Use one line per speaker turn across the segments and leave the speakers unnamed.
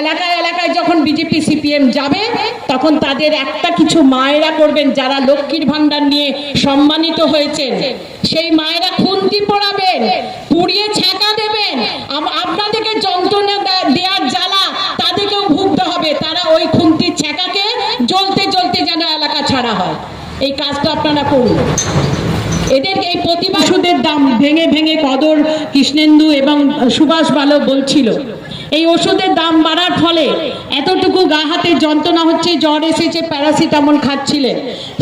এলাকায় এলাকায় যখন বিজেপি সিপিএম যাবে, তখন তাদের একটা কিছু মায়েরা করবেন যারা লক্ষ্মীর ভান্ডার নিয়ে সম্মানিত হয়েছেন। সেই মায়েরা খুন্তি পড়াবেন পুড়িয়ে ছ্যাঁকা দেবেন। আপনাদেরকে যন্ত্রণা দেওয়ার জ্বালা তাদেরকেও ভুগতে হবে। তারা ওই খুন্তির ছ্যাঁকাকে জ্বলতে জ্বলতে যেন এলাকা ছাড়া হয়। এই কাজটা আপনারা করুন। এদের এই প্রতিভা ওষুধের দাম ভেঙে ভেঙে কদর কৃষ্ণেন্দু এবং সুভাষ বালক বলছিল এই ওষুধের দাম বাড়ার ফলে এতটুকু গা হাতে যন্ত্রণা হচ্ছে, জ্বর এসেছে, প্যারাসিটামল খাচ্ছিলেন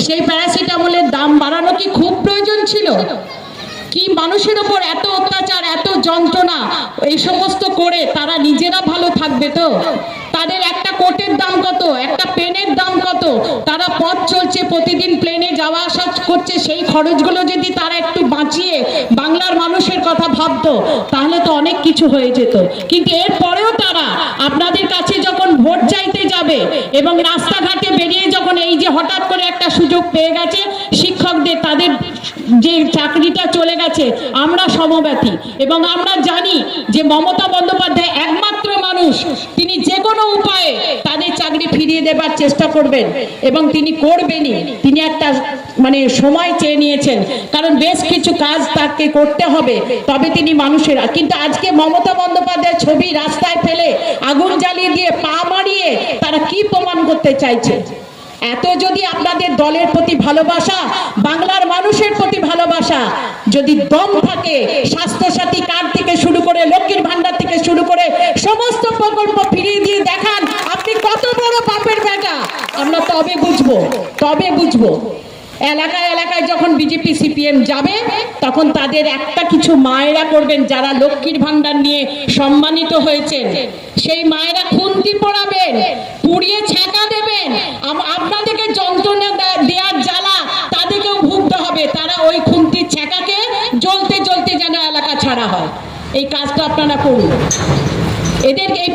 সেই প্যারাসিটামলের দাম বাড়ানো কি খুব প্রয়োজন ছিল? কি মানুষের ওপর এত অত্যাচার, এত যন্ত্রণা, এই সমস্ত করে তারা নিজেরা ভালো থাকবে তো? তাদের একটা কোটের দাম কত? একটা পেনের দাম কত? তারা পথ চলছে, প্রতিদিন প্লেনে যাওয়া আসা করছে, সেই খরচগুলো যদি তারা একটু বাঁচিয়ে কথা ভাবতো, তাহলে তো অনেক কিছু হয়ে যেত। কিন্তু এরপরেও তারা আপনাদের কাছে যখন ভোট চাইতে যাবে এবং রাস্তাঘাটে বেরিয়ে যখন এই যে হঠাৎ করে একটা সুযোগ পেয়ে গেছে, শিক্ষকদের তাদের যে চাকরিটা চলে গেছে, আমরা সমব্যথী এবং আমরা জানি যে মমতা বন্দ্যোপাধ্যায় একমাত্র মানুষ, তিনি যে কোনো উপায়ে তাদের চাকরি ফিরিয়ে দেবার চেষ্টা করবেন। এবং তিনি করবেনই। তিনি একটা মানে সময় চেয়ে নিয়েছেন। কারণ বেশ কিছু কাজ তাকে করতে হবে, তবে তিনি মানুষের। কিন্তু আজকে মমতা বন্দ্যোপাধ্যায়ের ছবি রাস্তায় ফেলে আগুন জ্বালিয়ে দিয়ে পা মারিয়ে তারা কি প্রমাণ করতে চাইছে? এত যদি আপনাদের দলের প্রতি ভালোবাসা, বাংলার মানুষের প্রতি ভালোবাসা, যদি দম থাকে, স্বাস্থ্যসাথী কার্ড থেকে শুরু করে লক্ষ্মীর ভান্ডার থেকে শুরু করে সমস্ত প্রকল্প ফিরিয়ে দিয়ে দেখান, আপনি কত বড় পাপের বেটা। আমরা তবে বুঝব তবে বুঝব। এলাকায় এলাকায় যখন বিজেপি, সিপিএম যাবে, তখন তাদের একটা কিছু মায়েরা করবেন, যারা লক্ষ্মীর ভান্ডার নিয়ে সম্মানিত হয়েছেন। সেই মায়েরা খুন্তি পড়াবেন পুড়িয়ে ছ্যাঁকা দেবেন আম- আপনাদেরকে যন্ত্রণা দে- দেওয়ার জ্বালা তাদেরকেও ভুগতে হবে তারা ওই খুন্তির ছ্যাঁকাকে জ্বলতে জ্বলতে যেন এলাকা ছাড়া হয়। এই কাজটা আপনারা করুন। এদেরকে এই